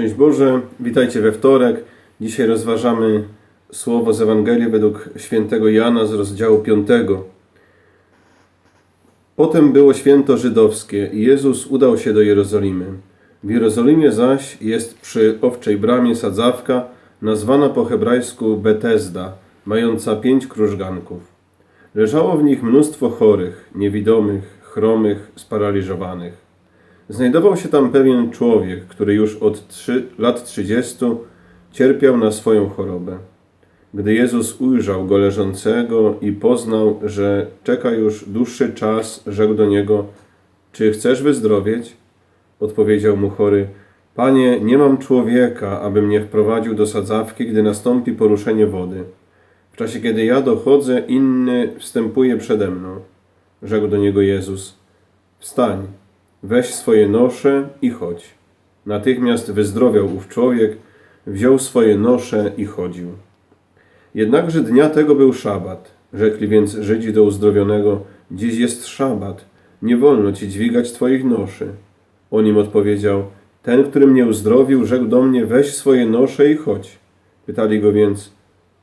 Szczęść Boże, witajcie we wtorek. Dzisiaj rozważamy słowo z Ewangelii według świętego Jana z rozdziału 5. Potem było święto żydowskie i Jezus udał się do Jerozolimy. W Jerozolimie zaś jest przy owczej bramie sadzawka, nazwana po hebrajsku Betesda, mająca pięć krużganków. Leżało w nich mnóstwo chorych, niewidomych, chromych, sparaliżowanych. Znajdował się tam pewien człowiek, który już od trzy, lat trzydziestu cierpiał na swoją chorobę. Gdy Jezus ujrzał go leżącego i poznał, że czeka już dłuższy czas, rzekł do niego: Czy chcesz wyzdrowieć? Odpowiedział mu chory: Panie, nie mam człowieka, aby mnie wprowadził do sadzawki, gdy nastąpi poruszenie wody. W czasie, kiedy ja dochodzę, inny wstępuje przede mną. Rzekł do niego Jezus: Wstań, weź swoje nosze i chodź. Natychmiast wyzdrowiał ów człowiek, wziął swoje nosze i chodził. Jednakże dnia tego był szabat. Rzekli więc Żydzi do uzdrowionego: Dziś jest szabat, nie wolno ci dźwigać twoich noszy. On im odpowiedział: Ten, który mnie uzdrowił, rzekł do mnie: Weź swoje nosze i chodź. Pytali go więc: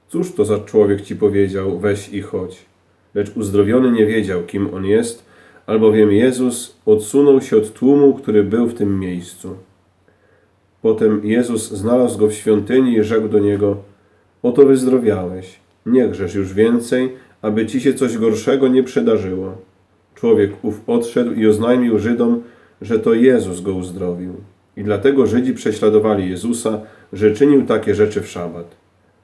Cóż to za człowiek ci powiedział: Weź i chodź? Lecz uzdrowiony nie wiedział, kim on jest, albowiem Jezus odsunął się od tłumu, który był w tym miejscu. Potem Jezus znalazł go w świątyni i rzekł do niego: Oto wyzdrowiałeś, nie grzesz już więcej, aby ci się coś gorszego nie przydarzyło. Człowiek ów odszedł i oznajmił Żydom, że to Jezus go uzdrowił. I dlatego Żydzi prześladowali Jezusa, że czynił takie rzeczy w szabat.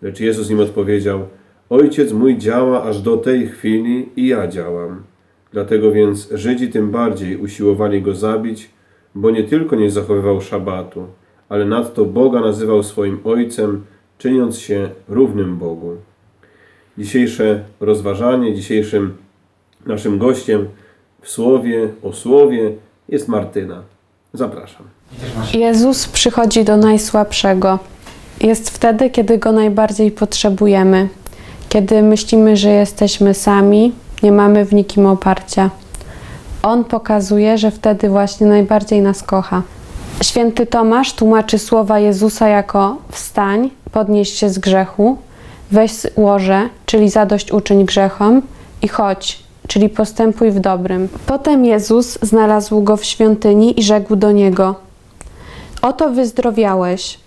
Lecz Jezus im odpowiedział: Ojciec mój działa aż do tej chwili i ja działam. Dlatego więc Żydzi tym bardziej usiłowali go zabić, bo nie tylko nie zachowywał szabatu, ale nadto Boga nazywał swoim Ojcem, czyniąc się równym Bogu. Dzisiejsze rozważanie, dzisiejszym naszym gościem w słowie, o słowie jest Martyna. Zapraszam. Jezus przychodzi do najsłabszego. Jest wtedy, kiedy go najbardziej potrzebujemy, kiedy myślimy, że jesteśmy sami, nie mamy w nikim oparcia. On pokazuje, że wtedy właśnie najbardziej nas kocha. Święty Tomasz tłumaczy słowa Jezusa jako wstań, podnieś się z grzechu, weź łoże, czyli zadość uczyń grzechom i chodź, czyli postępuj w dobrym. Potem Jezus znalazł go w świątyni i rzekł do niego: Oto wyzdrowiałeś.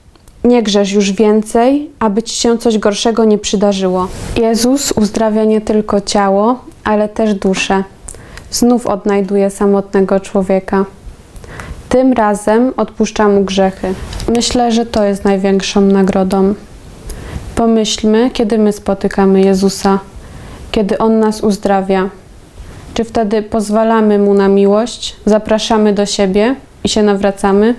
Nie grzesz już więcej, aby ci się coś gorszego nie przydarzyło. Jezus uzdrawia nie tylko ciało, ale też duszę. Znów odnajduje samotnego człowieka. Tym razem odpuszcza mu grzechy. Myślę, że to jest największą nagrodą. Pomyślmy, kiedy my spotykamy Jezusa, kiedy On nas uzdrawia. Czy wtedy pozwalamy Mu na miłość, zapraszamy do siebie i się nawracamy?